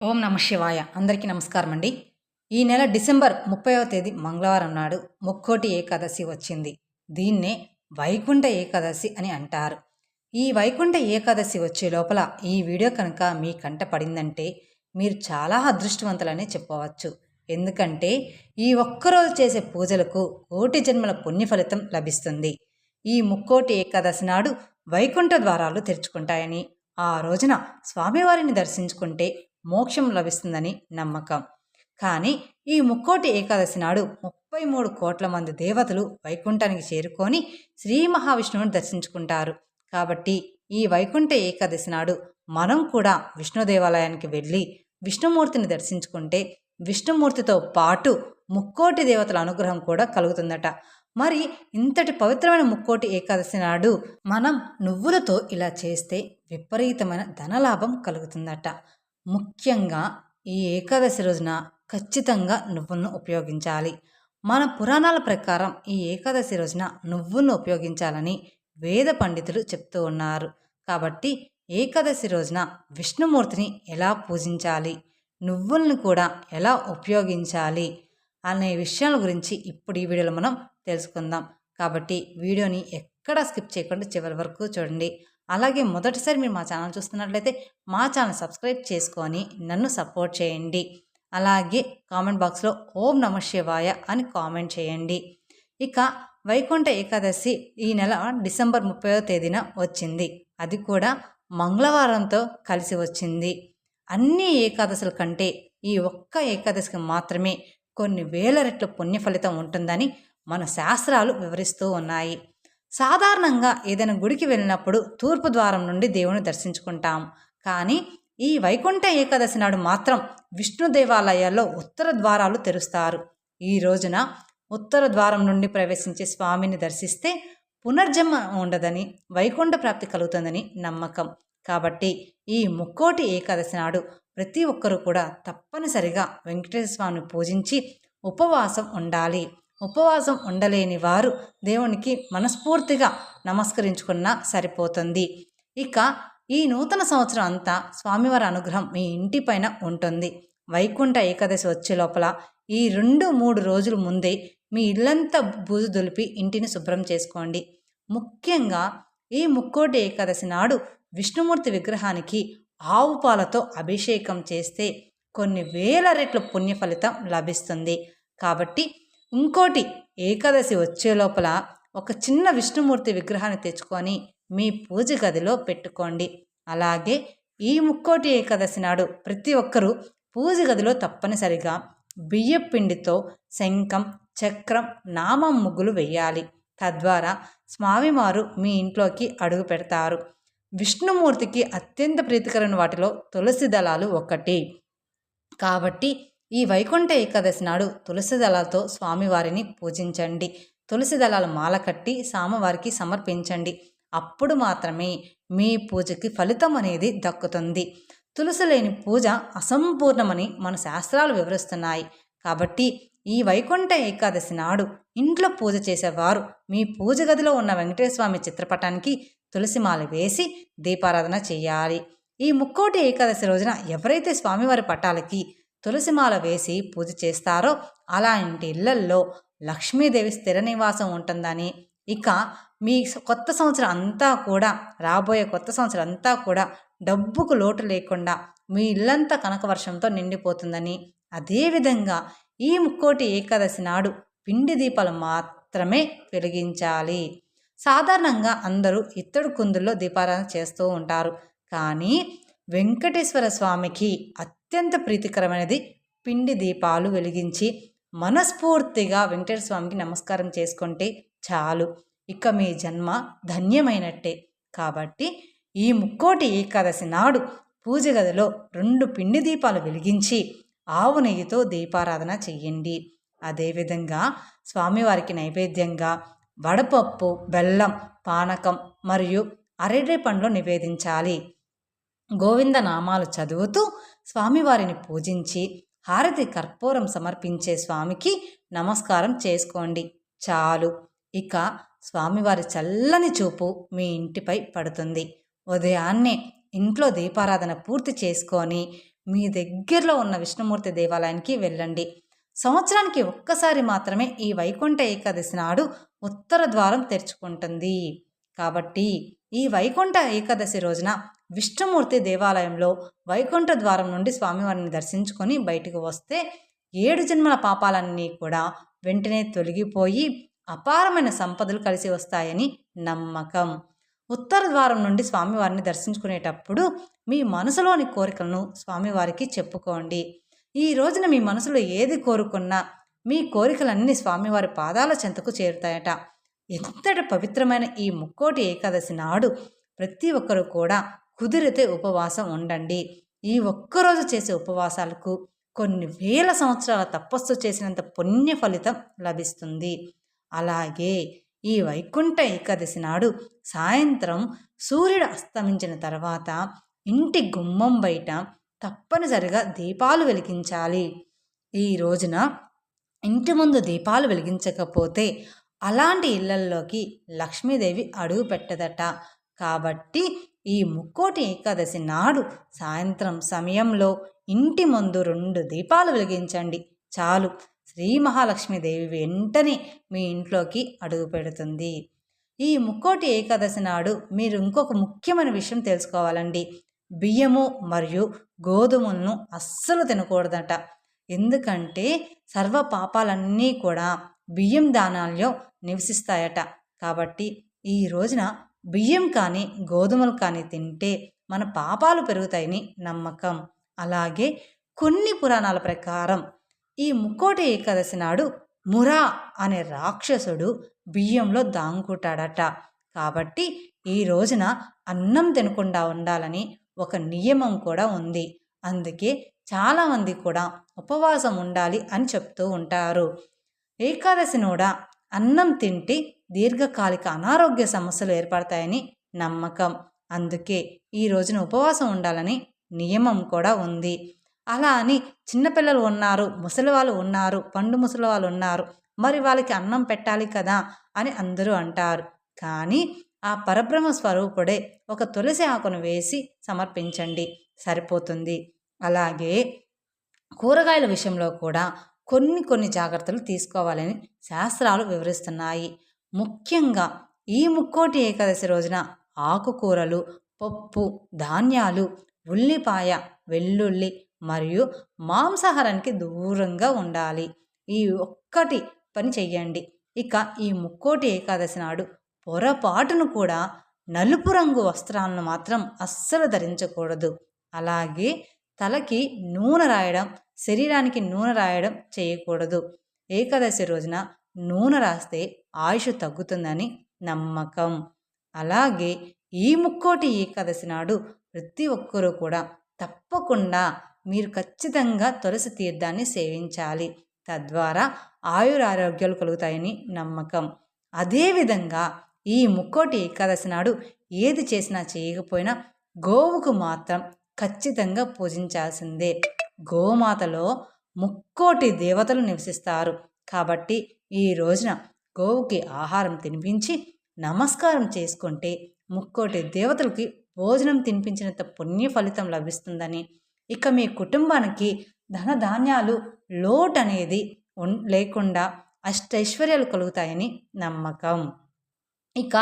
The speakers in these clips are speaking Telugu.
ఓం నమ శివాయ. అందరికీ నమస్కారం అండి. ఈ నెల డిసెంబర్ ముప్పైవ తేదీ మంగళవారం నాడు ముక్కోటి ఏకాదశి వచ్చింది. దీన్నే వైకుంఠ ఏకాదశి అని అంటారు. ఈ వైకుంఠ ఏకాదశి వచ్చే లోపల ఈ వీడియో కనుక మీ కంట పడిందంటే మీరు చాలా అదృష్టవంతులనే చెప్పవచ్చు. ఎందుకంటే ఈ ఒక్కరోజు చేసే పూజలకు కోటి జన్మల పుణ్య ఫలితం లభిస్తుంది. ఈ ముక్కోటి ఏకాదశి నాడు వైకుంఠ ద్వారాలు తెరుచుకుంటాయని ఆ రోజున స్వామివారిని దర్శించుకుంటే మోక్షం లభిస్తుందని నమ్మకం. కానీ ఈ ముక్కోటి ఏకాదశి నాడు ముప్పై మూడు కోట్ల మంది దేవతలు వైకుంఠానికి చేరుకొని శ్రీ మహావిష్ణువుని దర్శించుకుంటారు. కాబట్టి ఈ వైకుంఠ ఏకాదశి నాడు మనం కూడా విష్ణు దేవాలయానికి వెళ్ళి విష్ణుమూర్తిని దర్శించుకుంటే విష్ణుమూర్తితో పాటు ముక్కోటి దేవతల అనుగ్రహం కూడా కలుగుతుందట. మరి ఇంతటి పవిత్రమైన ముక్కోటి ఏకాదశి నాడు మనం నువ్వులతో ఇలా చేస్తే విపరీతమైన ధనలాభం కలుగుతుందట. ముఖ్యంగా ఈ ఏకాదశి రోజున ఖచ్చితంగా నువ్వులను ఉపయోగించాలి. మన పురాణాల ప్రకారం ఈ ఏకాదశి రోజున నువ్వులను ఉపయోగించాలని వేద పండితులు చెప్తూ ఉన్నారు. కాబట్టి ఏకాదశి రోజున విష్ణుమూర్తిని ఎలా పూజించాలి? నువ్వులను కూడా ఎలా ఉపయోగించాలి? అనే విషయాల గురించి ఇప్పుడు ఈ వీడియోలో మనం తెలుసుకుందాం. కాబట్టి వీడియోని ఎక్కడా స్కిప్ చేయకుండా చివరి వరకు చూడండి. అలాగే మొదటిసారి మీరు మా ఛానల్ చూస్తున్నట్లయితే మా ఛానల్ సబ్స్క్రైబ్ చేసుకొని నన్ను సపోర్ట్ చేయండి. అలాగే కామెంట్ బాక్స్లో ఓం నమ శివాయ అని కామెంట్ చేయండి. ఇక వైకుంఠ ఏకాదశి ఈ నెల డిసెంబర్ ముప్పైవ తేదీన వచ్చింది. అది కూడా మంగళవారంతో కలిసి వచ్చింది. అన్ని ఏకాదశుల కంటే ఈ ఒక్క ఏకాదశికి మాత్రమే కొన్ని వేల రెట్ల పుణ్య ఫలితం ఉంటుందని మన శాస్త్రాలు వివరిస్తూ ఉన్నాయి. సాధారణంగా ఏదైనా గుడికి వెళ్ళినప్పుడు తూర్పు ద్వారం నుండి దేవుని దర్శించుకుంటాం. కానీ ఈ వైకుంఠ ఏకాదశి నాడు మాత్రం విష్ణు దేవాలయాల్లో ఉత్తర ద్వారాలు తెరుస్తారు. ఈ రోజున ఉత్తర ద్వారం నుండి ప్రవేశించే స్వామిని దర్శిస్తే పునర్జన్మ ఉండదని వైకుంఠ ప్రాప్తి కలుగుతుందని నమ్మకం. కాబట్టి ఈ ముక్కోటి ఏకాదశి నాడు ప్రతి ఒక్కరూ కూడా తప్పనిసరిగా వెంకటేశ్వర స్వామిని పూజించి ఉపవాసం ఉండాలి. ఉపవాసం ఉండలేని వారు దేవునికి మనస్ఫూర్తిగా నమస్కరించుకున్నా సరిపోతుంది. ఇక ఈ నూతన సంవత్సరం అంతా స్వామివారి అనుగ్రహం మీ ఇంటిపైన ఉంటుంది. వైకుంఠ ఏకాదశి వచ్చే లోపల ఈ రెండు మూడు రోజుల ముందే మీ ఇల్లంతా బూజు దులిపి ఇంటిని శుభ్రం చేసుకోండి. ముఖ్యంగా ఈ ముక్కోటి ఏకాదశి నాడు విష్ణుమూర్తి విగ్రహానికి ఆవు పాలతో అభిషేకం చేస్తే కొన్ని వేల రెట్ల పుణ్య ఫలితం లభిస్తుంది. కాబట్టి ఇంకోటి ఏకాదశి వచ్చే లోపల ఒక చిన్న విష్ణుమూర్తి విగ్రహాన్ని తెచ్చుకొని మీ పూజ గదిలో పెట్టుకోండి. అలాగే ఈ ముక్కోటి ఏకాదశి నాడు ప్రతి ఒక్కరూ పూజ గదిలో తప్పనిసరిగా బియ్యం పిండితో శంఖం చక్రం నామం ముగ్గులు వెయ్యాలి తద్వారా స్వామివారు మీ ఇంట్లోకి అడుగు పెడతారు. విష్ణుమూర్తికి అత్యంత ప్రీతికరమైన వాటిలో తులసి దళాలు ఒకటి. కాబట్టి ఈ వైకుంఠ ఏకాదశి నాడు తులసి దళాలతో స్వామివారిని పూజించండి. తులసి దళాల మాల కట్టి స్వామివారికి సమర్పించండి. అప్పుడు మాత్రమే మీ పూజకి ఫలితం అనేది దక్కుతుంది. తులసి లేని పూజ అసంపూర్ణమని మన శాస్త్రాలు వివరిస్తున్నాయి. కాబట్టి ఈ వైకుంఠ ఏకాదశి నాడు ఇంట్లో పూజ చేసేవారు మీ పూజ గదిలో ఉన్న వెంకటేశ్వర చిత్రపటానికి తులసిమాల వేసి దీపారాధన చేయాలి. ఈ ముక్కోటి ఏకాదశి రోజున ఎవరైతే స్వామివారి పటాలకి తులసిమాల వేసి పూజ చేస్తారో అలాంటి ఇళ్ళల్లో లక్ష్మీదేవి స్థిర నివాసం ఉంటుందని. ఇక మీ కొత్త సంవత్సరం అంతా కూడా రాబోయే కొత్త సంవత్సరం అంతా కూడా డబ్బుకు లోటు లేకుండా మీ ఇల్లంతా కనక వర్షంతో నిండిపోతుందని అదేవిధంగా ఈ ముక్కోటి ఏకాదశి నాడు పిండి దీపాలు మాత్రమే వెలిగించాలి. సాధారణంగా అందరూ ఇత్తడి కుందుల్లో దీపారాధన చేస్తూ ఉంటారు. కానీ వెంకటేశ్వర స్వామికి అత్యంత ప్రీతికరమైనది. పిండి దీపాలు వెలిగించి మనస్ఫూర్తిగా వెంకటేశ్వర స్వామికి నమస్కారం చేసుకుంటే చాలు. ఇక మీ జన్మ ధన్యమైనట్టే. కాబట్టి ఈ ముక్కోటి ఏకాదశి నాడు పూజ గదిలో రెండు పిండి దీపాలు వెలిగించి ఆవు నెయ్యితో దీపారాధన చెయ్యండి. అదేవిధంగా స్వామివారికి నైవేద్యంగా వడపప్పు బెల్లం పానకం మరియు అరటి పండ్లు నివేదించాలి. గోవింద నామాలు చదువుతూ స్వామివారిని పూజించి హారతి కర్పూరం సమర్పించే స్వామికి నమస్కారం చేసుకోండి. చాలు. ఇక స్వామివారి చల్లని చూపు మీ ఇంటిపై పడుతుంది. ఉదయాన్నే ఇంట్లో దీపారాధన పూర్తి చేసుకొని మీ దగ్గరలో ఉన్న విష్ణుమూర్తి దేవాలయానికి వెళ్ళండి. సంవత్సరానికి ఒక్కసారి మాత్రమే ఈ వైకుంఠ ఏకాదశి నాడు ఉత్తర ద్వారం తెరుచుకుంటుంది. కాబట్టి ఈ వైకుంఠ ఏకాదశి రోజున విష్ణుమూర్తి దేవాలయంలో వైకుంఠ ద్వారం నుండి స్వామివారిని దర్శించుకొని బయటకు వస్తే ఏడు జన్మల పాపాలన్నీ కూడా వెంటనే తొలగిపోయి అపారమైన సంపదలు కలిసి వస్తాయని నమ్మకం. ఉత్తర ద్వారం నుండి స్వామివారిని దర్శించుకునేటప్పుడు మీ మనసులోని కోరికలను స్వామివారికి చెప్పుకోండి. ఈ రోజున మీ మనసులో ఏది కోరుకున్నా మీ కోరికలన్నీ స్వామివారి పాదాల చెంతకు చేరుతాయట. ఎంతటి పవిత్రమైన ఈ ముక్కోటి ఏకాదశి నాడు ప్రతి ఒక్కరూ కూడా కుదిరితే ఉపవాసం ఉండండి. ఈ ఒక్కరోజు చేసే ఉపవాసాలకు కొన్ని వేల సంవత్సరాల తపస్సు చేసినంత పుణ్య ఫలితం లభిస్తుంది. అలాగే ఈ వైకుంఠ ఏకాదశి నాడు సాయంత్రం సూర్యుడు అస్తమించిన తర్వాత ఇంటి గుమ్మం బయట తప్పనిసరిగా దీపాలు వెలిగించాలి. ఈ రోజున ఇంటి ముందు దీపాలు వెలిగించకపోతే అలాంటి ఇళ్ళల్లోకి లక్ష్మీదేవి అడుగు పెట్టదట. కాబట్టి ఈ ముక్కోటి ఏకాదశి నాడు సాయంత్రం సమయంలో ఇంటి ముందు రెండు దీపాలు వెలిగించండి. చాలు. శ్రీ మహాలక్ష్మీదేవి వెంటనే మీ ఇంట్లోకి అడుగు పెడుతుంది. ఈ ముక్కోటి ఏకాదశి నాడు మీరు ఇంకొక ముఖ్యమైన విషయం తెలుసుకోవాలండి. బియ్యము మరియు గోధుమలను అస్సలు తినకూడదట. ఎందుకంటే సర్వ పాపాలన్నీ కూడా బియ్యం దానాల్లో నివసిస్తాయట. కాబట్టి ఈ రోజున బియ్యం కానీ గోధుమలు కానీ తింటే మన పాపాలు పెరుగుతాయని నమ్మకం. అలాగే కొన్ని పురాణాల ప్రకారం ఈ ముక్కోటి ఏకాదశి నాడు మురా అనే రాక్షసుడు బియ్యంలో దాంగుంటాడట. కాబట్టి ఈ రోజున అన్నం తినకుండా ఉండాలని ఒక నియమం కూడా ఉంది. అందుకే చాలామంది కూడా ఉపవాసం ఉండాలి అని చెప్తూ ఉంటారు. ఏకాదశి నూడ అన్నం తింటే దీర్ఘకాలిక అనారోగ్య సమస్యలు ఏర్పడతాయని నమ్మకం. అందుకే ఈ రోజున ఉపవాసం ఉండాలని నియమం కూడా ఉంది. అలా అని చిన్నపిల్లలు ఉన్నారు ముసలి వాళ్ళు ఉన్నారు పండు ముసలి వాళ్ళు ఉన్నారు మరి వాళ్ళకి అన్నం పెట్టాలి కదా అని అందరూ అంటారు. కానీ ఆ పరబ్రహ్మ స్వరూపుడే ఒక తులసి ఆకును వేసి సమర్పించండి. సరిపోతుంది. అలాగే కూరగాయల విషయంలో కూడా కొన్ని కొన్ని జాగ్రత్తలు తీసుకోవాలని శాస్త్రాలు వివరిస్తున్నాయి. ముఖ్యంగా ఈ ముక్కోటి ఏకాదశి రోజున ఆకుకూరలు పప్పు ధాన్యాలు ఉల్లిపాయ వెల్లుల్లి మరియు మాంసాహారానికి దూరంగా ఉండాలి. ఈ ఒక్కటి పని చెయ్యండి. ఇక ఈ ముక్కోటి ఏకాదశి నాడు పొరపాటును కూడా నలుపు రంగు వస్త్రాలను మాత్రం అస్సలు ధరించకూడదు. అలాగే తలకి నూనె రాయడం శరీరానికి నూనె రాయడం చేయకూడదు. ఏకాదశి రోజున నూనె రాస్తే ఆయుష్ తగ్గుతుందని నమ్మకం. అలాగే ఈ ముక్కోటి ఏకాదశి నాడు ప్రతి ఒక్కరూ కూడా తప్పకుండా మీరు ఖచ్చితంగా తులసి తీర్థాన్ని సేవించాలి. తద్వారా ఆయురారోగ్యాలు కలుగుతాయని నమ్మకం. అదేవిధంగా ఈ ముక్కోటి ఏకాదశి నాడు ఏది చేసినా చేయకపోయినా గోవుకు మాత్రం ఖచ్చితంగా పూజించాల్సిందే. గోమాతలో ముక్కోటి దేవతలు నివసిస్తారు. కాబట్టి ఈ రోజున గోవుకి ఆహారం తినిపించి నమస్కారం చేసుకుంటే ముక్కోటి దేవతలకి భోజనం తినిపించినంత పుణ్య ఫలితం లభిస్తుందని. ఇక మీ కుటుంబానికి ధనధాన్యాలు లోటు అనేది లేకుండా అష్టైశ్వర్యాలు కలుగుతాయని నమ్మకం. ఇక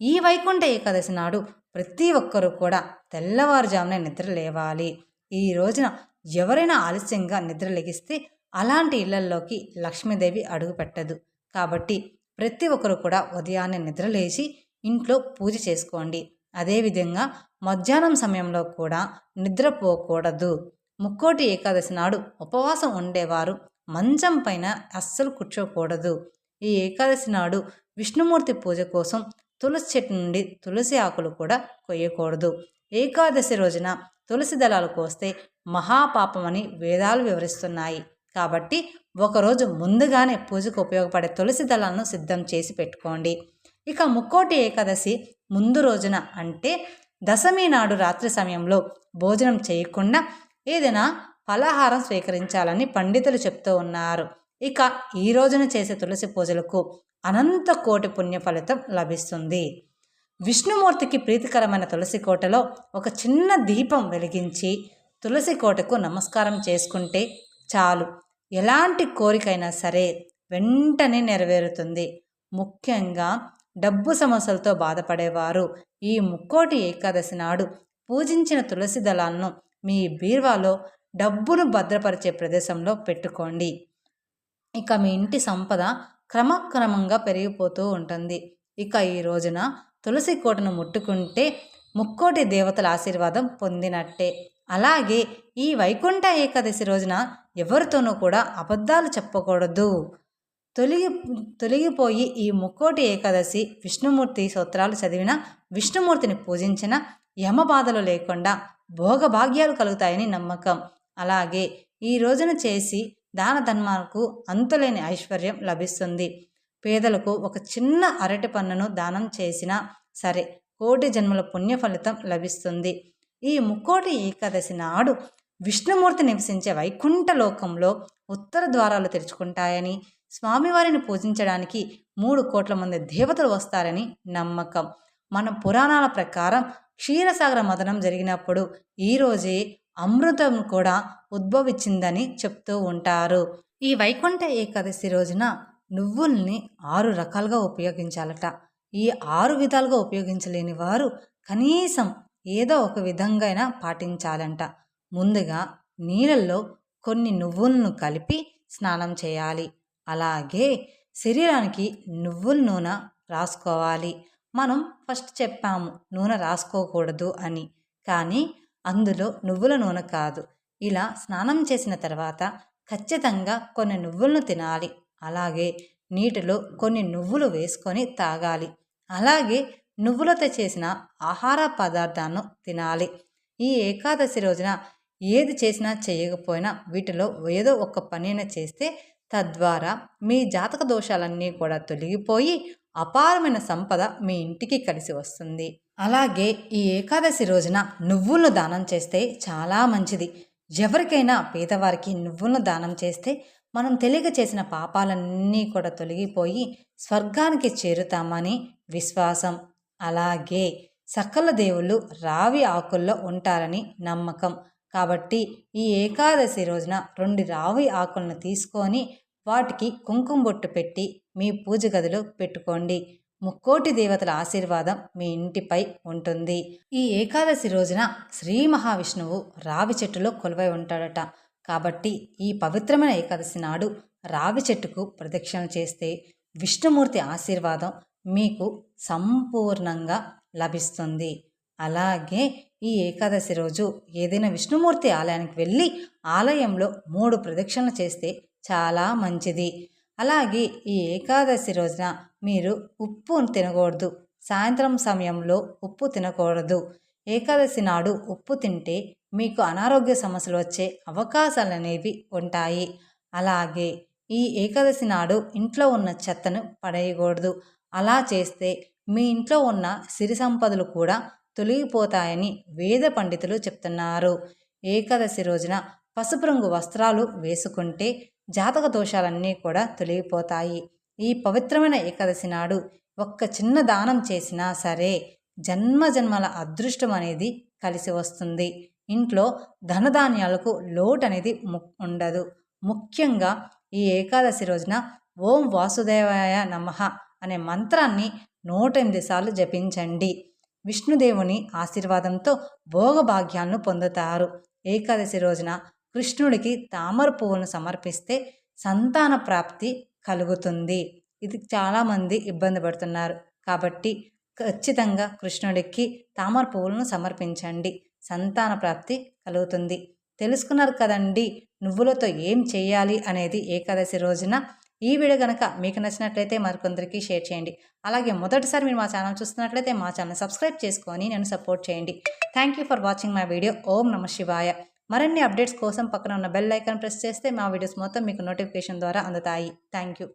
ఈ వైకుంఠ ఏకాదశి నాడు ప్రతి ఒక్కరూ కూడా తెల్లవారుజామునే నిద్ర లేవాలి. ఈ రోజున ఎవరైనా ఆలస్యంగా నిద్రలెగిస్తే అలాంటి ఇళ్ళల్లోకి లక్ష్మీదేవి అడుగు పెట్టదు కాబట్టి ప్రతి ఒక్కరు కూడా ఉదయాన్నే నిద్రలేచి ఇంట్లో పూజ చేసుకోండి. అదేవిధంగా మధ్యాహ్నం సమయంలో కూడా నిద్రపోకూడదు ముక్కోటి ఏకాదశి నాడు ఉపవాసం ఉండేవారు. మంచం పైన అస్సలు కూర్చోకూడదు. ఈ ఏకాదశి నాడు విష్ణుమూర్తి పూజ కోసం తులసి చెట్టు నుండి తులసి ఆకులు కూడా కొయ్యకూడదు. ఏకాదశి రోజున తులసి దళాలు కోస్తే మహాపాపమని వేదాలు వివరిస్తున్నాయి. కాబట్టి ఒకరోజు ముందుగానే పూజకు ఉపయోగపడే తులసి దళాలను సిద్ధం చేసి పెట్టుకోండి. ఇక ముక్కోటి ఏకాదశి ముందు రోజున అంటే దశమి నాడు రాత్రి సమయంలో భోజనం చేయకుండా ఏదైనా ఫలాహారం స్వీకరించాలని పండితులు చెప్తూ ఉన్నారు. ఇక ఈ రోజున చేసే తులసి పూజలకు అనంత కోటి పుణ్య ఫలితం లభిస్తుంది. విష్ణుమూర్తికి ప్రీతికరమైన తులసి కోటలో ఒక చిన్న దీపం వెలిగించి తులసి కోటకు నమస్కారం చేసుకుంటే చాలు. ఎలాంటి కోరికైనా సరే వెంటనే నెరవేరుతుంది. ముఖ్యంగా డబ్బు సమస్యలతో బాధపడేవారు. ఈ ముక్కోటి ఏకాదశి నాడు పూజించిన తులసి దళాలను మీ బీర్వాలో డబ్బును భద్రపరిచే ప్రదేశంలో పెట్టుకోండి. ఇక మీ ఇంటి సంపద క్రమక్రమంగా పెరిగిపోతూ ఉంటుంది. ఇక ఈ రోజున తులసి కోటను ముట్టుకుంటే ముక్కోటి దేవతల ఆశీర్వాదం పొందినట్టే. అలాగే ఈ వైకుంఠ ఏకాదశి రోజున ఎవరితోనూ కూడా అబద్ధాలు చెప్పకూడదు. తొలగి తొలగిపోయి ఈ ముక్కోటి ఏకాదశి విష్ణుమూర్తి సూత్రాలు చదివిన విష్ణుమూర్తిని పూజించిన యమబాధలు లేకుండా భోగభాగ్యాలు కలుగుతాయని నమ్మకం. అలాగే ఈ రోజున చేసి దాన ధర్మాలకు అంతులేని ఐశ్వర్యం లభిస్తుంది. పేదలకు ఒక చిన్న అరటి పన్నును దానం చేసినా సరే కోటి జన్మల పుణ్య ఫలితం లభిస్తుంది. ఈ ముక్కోటి ఏకాదశి నాడు విష్ణుమూర్తి నివసించే వైకుంఠ లోకంలో ఉత్తర ద్వారాలు తెరుచుకుంటాయని స్వామివారిని పూజించడానికి మూడు కోట్ల మంది దేవతలు వస్తారని నమ్మకం. మన పురాణాల ప్రకారం క్షీరసాగర మదనం జరిగినప్పుడు ఈరోజే అమృతం కూడా ఉద్భవించిందని చెప్తూ ఉంటారు. ఈ వైకుంఠ ఏకాదశి రోజున నువ్వుల్ని ఆరు రకాలుగా ఉపయోగించాలట. ఈ ఆరు విధాలుగా ఉపయోగించలేని వారు కనీసం ఏదో ఒక విధంగా పాటించాలంట. ముందుగా నీళ్ళల్లో కొన్ని నువ్వులను కలిపి స్నానం చేయాలి. అలాగే శరీరానికి నువ్వుల నూనె రాసుకోవాలి. మనం ఫస్ట్ చెప్పాము నూనె రాసుకోకూడదు అని. కానీ అందులో నువ్వుల నూనె కాదు. ఇలా స్నానం చేసిన తర్వాత ఖచ్చితంగా కొన్ని నువ్వులను తినాలి. అలాగే నీటిలో కొన్ని నువ్వులు వేసుకొని తాగాలి. అలాగే నువ్వులతో చేసిన ఆహార పదార్థాలను తినాలి. ఈ ఏకాదశి రోజున ఏది చేసినా చేయకపోయినా వీటిలో ఏదో ఒక పనిని చేస్తే తద్వారా మీ జాతక దోషాలన్నీ కూడా తొలగిపోయి అపారమైన సంపద మీ ఇంటికి కలిసి వస్తుంది. అలాగే ఈ ఏకాదశి రోజున నువ్వులను దానం చేస్తే చాలా మంచిది. ఎవరికైనా పేదవారికి నువ్వులను దానం చేస్తే మనం తెలియక చేసిన పాపాలన్నీ కూడా తొలగిపోయి స్వర్గానికి చేరుతామని విశ్వాసం. అలాగే సకల దేవుళ్ళు రావి ఆకుల్లో ఉంటారని నమ్మకం. కాబట్టి ఈ ఏకాదశి రోజున రెండు రావి ఆకులను తీసుకొని వాటికి కుంకుమ బొట్టు పెట్టి మీ పూజ గదిలో పెట్టుకోండి. ముక్కోటి దేవతల ఆశీర్వాదం మీ ఇంటిపై ఉంటుంది. ఈ ఏకాదశి రోజున శ్రీ మహావిష్ణువు రావి చెట్టులో కొలువై ఉంటాడట. కాబట్టి ఈ పవిత్రమైన ఏకాదశి నాడు రావి చెట్టుకు ప్రదక్షిణ చేస్తే విష్ణుమూర్తి ఆశీర్వాదం మీకు సంపూర్ణంగా లభిస్తుంది. అలాగే ఈ ఏకాదశి రోజు ఏదైనా విష్ణుమూర్తి ఆలయానికి వెళ్ళి ఆలయంలో మూడు ప్రదక్షిణలు చేస్తే చాలా మంచిది. అలాగే ఈ ఏకాదశి రోజున మీరు ఉప్పు తినకూడదు. సాయంత్రం సమయంలో ఉప్పు తినకూడదు. ఏకాదశి నాడు ఉప్పు తింటే మీకు అనారోగ్య సమస్యలు వచ్చే అవకాశాలు అనేవి ఉంటాయి. అలాగే ఈ ఏకాదశి నాడు ఇంట్లో ఉన్న చెత్తను పడేయకూడదు. అలా చేస్తే మీ ఇంట్లో ఉన్న సిరి సంపదలు కూడా తొలగిపోతాయని వేద పండితులు చెప్తున్నారు. ఏకాదశి రోజున పసుపు రంగు వస్త్రాలు వేసుకుంటే జాతక దోషాలన్నీ కూడా తొలగిపోతాయి. ఈ పవిత్రమైన ఏకాదశి నాడు ఒక్క చిన్న దానం చేసినా సరే జన్మ జన్మల అదృష్టం అనేది కలిసి వస్తుంది. ఇంట్లో ధనధాన్యాలకు లోటు అనేది ఉండదు. ముఖ్యంగా ఈ ఏకాదశి రోజున ఓం వాసుదేవాయ నమ అనే మంత్రాన్ని నూట ఎనిమిది సార్లు జపించండి. విష్ణుదేవుని ఆశీర్వాదంతో భోగభాగ్యాలను పొందుతారు. ఏకాదశి రోజున కృష్ణుడికి తామర పువ్వులను సమర్పిస్తే సంతాన ప్రాప్తి కలుగుతుంది. ఇది చాలామంది ఇబ్బంది పడుతున్నారు. కాబట్టి ఖచ్చితంగా కృష్ణుడికి తామర పువ్వులను సమర్పించండి. సంతాన ప్రాప్తి కలుగుతుంది. తెలుసుకున్నారు కదండి నువ్వులతో ఏం చేయాలి అనేది ఏకాదశి రోజున ఈ వీడియో కనుక మీకు నచ్చినట్లయితే మరికొందరికి షేర్ చేయండి. అలాగే మొదటిసారి మీరు మా ఛానల్ చూస్తున్నట్లయితే మా ఛానల్ సబ్స్క్రైబ్ చేసుకొని నన్ను సపోర్ట్ చేయండి. Thank you for watching my video ఓం నమ శివాయ. మరిన్ని అప్డేట్స్ కోసం పక్కన ఉన్న బెల్ ఐకాన్ ప్రెస్ చేస్తే మా వీడియోస్ మొత్తం మీకు నోటిఫికేషన్ ద్వారా అందుతాయి. Thank you